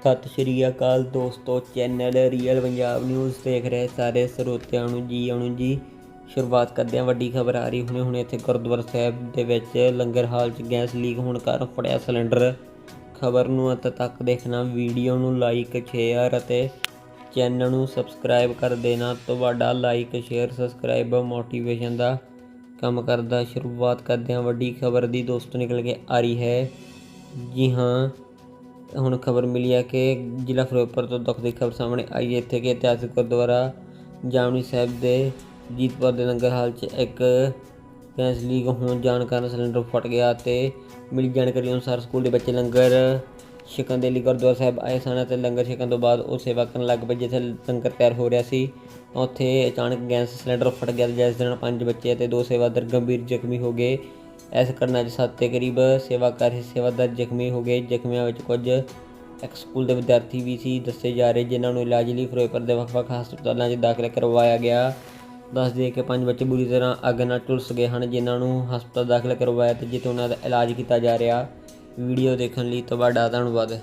ਸਤਿ ਸ਼੍ਰੀ ਅਕਾਲ ਦੋਸਤੋ, channel real Punjab news ਦੇਖ ਰਹੇ ਸਾਰੇ ਸਰੋਤਿਆਂ ਨੂੰ ਜੀ ਆਉਣ ਜੀ। ਸ਼ੁਰੂਆਤ ਕਰਦੇ ਹਾਂ, ਵੱਡੀ ਖਬਰ ਆ ਰਹੀ ਹੁਣੇ ਹੁਣੇ ਇੱਥੇ ਗੁਰਦੁਆਰਾ ਸਾਹਿਬ ਦੇ ਵਿੱਚ ਲੰਗਰ ਹਾਲ 'ਚ ਗੈਸ ਲੀਕ ਹੋਣ ਕਾਰਨ ਫੜਿਆ ਸਿਲੰਡਰ। ਖਬਰ ਨੂੰ ਅੰਤ ਤੱਕ ਦੇਖਣਾ, ਵੀਡੀਓ ਨੂੰ ਲਾਈਕ ਸ਼ੇਅਰ ਅਤੇ ਚੈਨਲ ਨੂੰ ਸਬਸਕ੍ਰਾਈਬ ਕਰ ਦੇਣਾ। ਤੁਹਾਡਾ ਲਾਈਕ ਸ਼ੇਅਰ ਸਬਸਕ੍ਰਾਈਬ ਮੋਟੀਵੇਸ਼ਨ ਦਾ ਕੰਮ ਕਰਦਾ। ਸ਼ੁਰੂਆਤ ਕਰਦੇ ਹਾਂ, ਵੱਡੀ ਖਬਰ ਦੀ ਦੋਸਤੋ ਨਿਕਲ ਕੇ ਆ ਰਹੀ ਹੈ। ਜੀ ਹਾਂ ਹੁਣ ਖਬਰ ਮਿਲੀ ਹੈ ਕਿ ਜ਼ਿਲ੍ਹਾ ਫਿਰੋਜ਼ਪੁਰ ਤੋਂ ਦੁੱਖ ਦੀ ਖਬਰ ਸਾਹਮਣੇ ਆਈ ਹੈ। ਇੱਥੇ ਕਿ ਇਤਿਹਾਸਿਕ ਗੁਰਦੁਆਰਾ ਜਾਮਨੀ ਸਾਹਿਬ ਦੇ ਜੀਤਪੁਰ ਦੇ ਲੰਗਰ ਹਾਲ 'ਚ ਇੱਕ ਗੈਸ ਲੀਕ ਹੋਣ ਜਾਣ ਕਾਰਨ ਸਿਲੰਡਰ ਫਟ ਗਿਆ ਤੇ ਮਿਲੀ ਜਾਣਕਾਰੀ ਅਨੁਸਾਰ ਸਕੂਲ ਦੇ ਬੱਚੇ ਲੰਗਰ ਛਕਣ ਦੇ ਲਈ ਗੁਰਦੁਆਰਾ ਸਾਹਿਬ ਆਏ ਸਨ ਅਤੇ ਲੰਗਰ ਛਕਣ ਤੋਂ ਬਾਅਦ ਉਹ ਸੇਵਾ ਕਰਨ ਲੱਗ ਪਏ, ਜਿੱਥੇ ਲੰਗਰ ਤਿਆਰ ਹੋ ਰਿਹਾ ਸੀ। ਉੱਥੇ ਅਚਾਨਕ ਗੈਸ ਸਿਲੰਡਰ ਫਟ ਗਿਆ ਜਿਸ ਦੌਰਾਨ ਪੰਜ ਬੱਚੇ ਅਤੇ ਦੋ ਸੇਵਾਦਾਰ ਗੰਭੀਰ ਜ਼ਖਮੀ ਹੋ ਗਏ। ਇਸ ਘਟਨਾ 'ਚ ਸੱਤ ਦੇ ਕਰੀਬ, ਸੇਵਾ ਕਰ ਰਹੇ ਸੇਵਾਦਾਰ ਜ਼ਖਮੀ ਹੋ ਗਏ। ਜ਼ਖਮੀਆਂ ਵਿੱਚ ਕੁਝ ਇੱਕ ਸਕੂਲ ਦੇ ਵਿਦਿਆਰਥੀ ਵੀ ਸੀ, ਦੱਸੇ ਜਾ ਰਹੇ, ਜਿਨ੍ਹਾਂ ਨੂੰ ਇਲਾਜ ਲਈ ਫਿਰੋਜ਼ਪੁਰ ਦੇ ਵੱਖ-ਵੱਖ ਹਸਪਤਾਲਾਂ 'ਚ ਦਾਖਲ ਕਰਵਾਇਆ ਗਿਆ। ਦੱਸ ਦਈਏ ਕਿ ਪੰਜ ਬੱਚੇ ਬੁਰੀ ਤਰ੍ਹਾਂ ਅੱਗ ਨਾਲ ਝੁਲਸ ਗਏ ਹਨ, ਜਿਨ੍ਹਾਂ ਨੂੰ ਹਸਪਤਾਲ ਦਾਖਲ ਕਰਵਾਇਆ ਤੇ ਜਿੱਥੇ ਉਹਨਾਂ ਦਾ ਇਲਾਜ ਕੀਤਾ ਜਾ ਰਿਹਾ। ਵੀਡੀਓ ਦੇਖਣ ਲਈ ਤੁਹਾਡਾ ਧੰਨਵਾਦ।